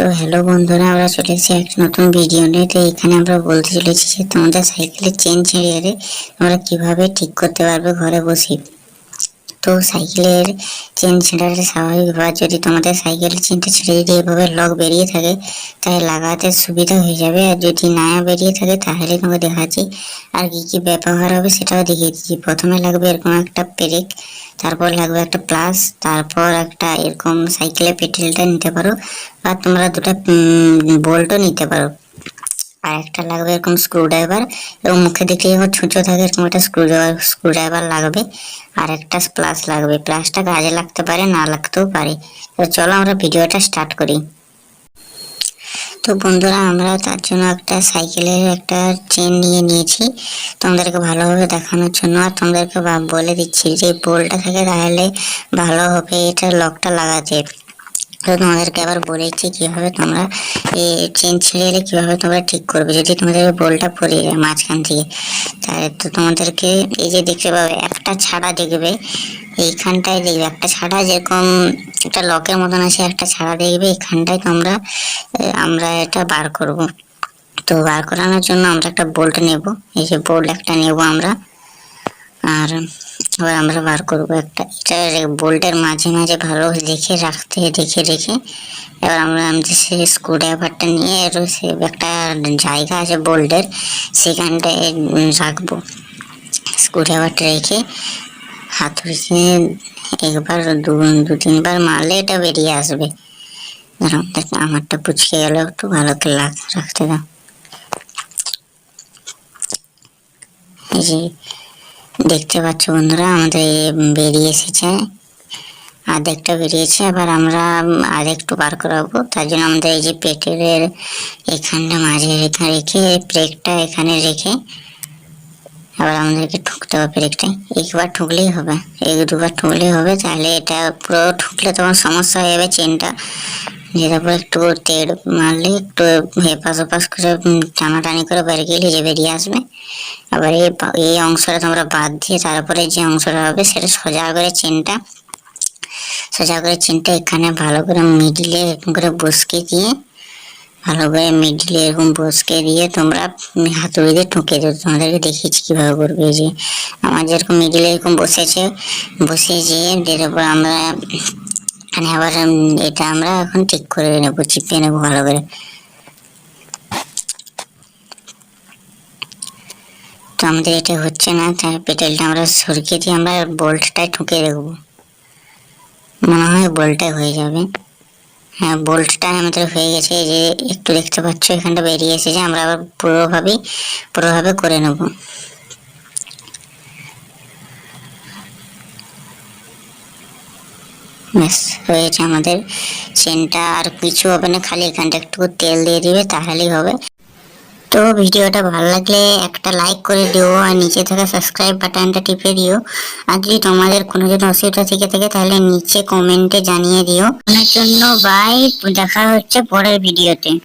তো হ্যালো বন্ধুরা, আমরা চলে এসেছি একটা নতুন ভিডিও নিয়ে। তো এখানে আমরা বলতে চলেছি যে তোমাদের সাইকেলের চেন ছেড়ে তোমরা কীভাবে ঠিক করতে পারবে ঘরে বসে। তো সাইকেলের চেন ছেঁড়াটা ব্যাপার, যদি তোমাদের সাইকেলের চেনটা ছেড়ে যদি এভাবে লক বেরিয়ে থাকে, তাহলে লাগাতে সুবিধা হয়ে যাবে। আর যদি না বেরিয়ে থাকে, তাহলে তোমাকে দেখাচ্ছি আর কি কি ব্যবহার হবে সেটাও দেখিয়ে দিচ্ছি প্রথমে লাগবে এরকম একটা পেরেক, তারপর লাগবে একটা প্লাস, তারপর একটা এরকম সাইকেলের পেটেলটা নিতে পারো বা তোমরা দুটো বোল্টও নিতে পারো। আর একটা লাগবে এরকম স্ক্রু ড্রাইভার এবং মুখে দেখলে যখন ছুঁচো থাকে, এরকম একটা স্ক্রু ড্রাইভার স্ক্রু ড্রাইভার লাগবে। আর একটা প্লাস লাগবে। প্লাসটা কাজে লাগতে পারে, না লাগতেও পারে। তো চলো আমরা ভিডিওটা স্টার্ট করি। তো বন্ধুরা, আমরা তার জন্য একটা সাইকেলের একটা চেন নিয়ে নিয়েছি। তোমাদেরকে ভালোভাবে দেখানোর জন্য। আর তোমাদেরকে বলে দিচ্ছি, যে বোল্টটা থাকে তাহলে ভালো হবে, এটা লকটা লাগাতে। তো তোমাদেরকে আবার বলেছি কীভাবে তোমরা এই চেন ছিঁড়ে এলে কীভাবে তোমরা ঠিক করবে। যদি তোমাদের বলটা পড়ে যায় মাঝখান থেকে, তাহলে তো তোমাদেরকে এই যে দেখতে পাবে, একটা ছাড়া দেখবে, এইখানটায় দেখবে, একটা ছাড়া যেরকম একটা লকের মতন আছে, একটা ছাড়া দেখবে এখানটায় তোমরা আমরা এটা বার করব। তো বার করানোর জন্য আমরা একটা বোল্ট নেব, এই যে বোল্ট একটা নেব আমরা, আর এবার আমরা বার করব একটা। এটা বোল্টের মাঝে মাঝে ভালো দেখে রাখতে দেখে রেখে। এবার আমরা আমাদের সেই স্ক্রু ড্রাইভারটা নিয়ে সে একটা জায়গা আছে বোল্টের, সেখানটায় রাখব। স্ক্রু ড্রাইভারটা রেখে হাতুড়িকে একবার দু দু, তিনবার মারলে এটা বেরিয়ে আসবে। আমারটা পুচকে গেল, একটু ভালো করে রাখতে দাও। যে দেখতে পাচ্ছ বন্ধুরা, আমাদের বেরিয়ে এসেছে। আধেকটা বেরিয়েছে, আবার আমরা আরেকটু বার করাবো। তার জন্য আমাদের এই যে পেটের এখানটা মাঝে রেখে রেখে ব্রেকটা এখানে রেখে আবার আমাদেরকে ঠুকতে হবে ব্রেকটা একবার ঠুকলেই হবে, এক দুবার ঠুকলেই হবে, তাহলে এটা পুরো ঠুকলে তখন সমস্যা হয়ে যাবে চেনটা। পরে একটু তেল মারলে একটু এপাশ ওপাশ করে টানাটানি করে বেরিয়ে গেলে যে বেরিয়ে আসবে। আবার এই এই অংশটা তোমরা বাদ দিয়ে তারপরে যে অংশটা হবে সেটা সোজা করে চেনটা, সোজা করে চেনটা এখানে ভালো করে মিডিলে এরকম করে বসকে দিয়ে, ভালো করে মিডিলে এরকম বসকে দিয়ে তোমরা হাতুড়ি দিয়ে ঠুকে দেবে। তোমাদেরকে দেখিয়েছি কীভাবে করবে যে, আমার যেরকম মিডিলে এরকম বসেছে, বসে যেয়ে এর উপর আমরা এখানে আবার এটা আমরা এখন ঠিক করে নেব, চিপিয়ে নেব ভালো করে। তো আমাদের এটা হচ্ছে না তাই পেটেলটা আমরা সরকে দিয়ে আমরা বোল্টটায় ঠুকে দেখব মনে হয় বোল্টটাই হয়ে যাবে। হ্যাঁ বোল্টটা আমাদের হয়ে গেছে যে একটু দেখতে পাচ্ছ, এখানটা বেরিয়ে এসেছে, আমরা আবার পুরোভাবেই, পুরোভাবে করে নেব। ব্যাস হয়েছে আমাদের। চেনটা আর কিছু হবে না, খালি এখানটা একটু তেল দিয়ে দিবে, তাহলেই হবে। তো ভিডিওটা ভালো লাগলে একটা লাইক করে দিও, আর নিচে থাকা সাবস্ক্রাইব বাটনটা টিপে দিও। আর যদি তোমাদের কোনো যদি অসুবিধা থেকে থাকে, তাহলে নিচে কমেন্টে জানিয়ে দিও। আমার জন্য বাই দেখা হচ্ছে পরের ভিডিওতে